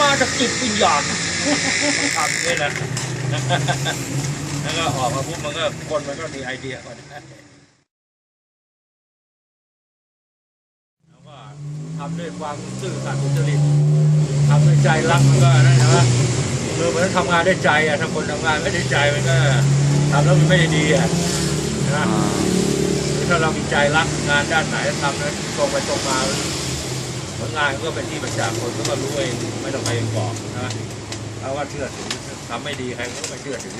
มาจากจิตวิญญาณทำนี่แหละแล้วก็ออกมาปุ๊บมันก็คนมันก็มีไอเดียก่อนแล้วก็ทำด้วยความซื่อสัตย์สุจริตทำด้วยใจรักมันก็นั่นนะคือมันต้องทำงานด้วยใจอะถ้าคนทำงานไม่ได้ใจมันก็ทำแล้วมันไม่ได้ดีอะนะถ้าเรามีใจรักงานด้านไหนทำแล้วตรงไปตรงมา ผลงานก็เป็นที่ประจักษ์คนก็รู้เองไม่ต้องไปบอกนะเอาว่าเชื่อถือทำไม่ดีใครก็ไม่เชื่อถือ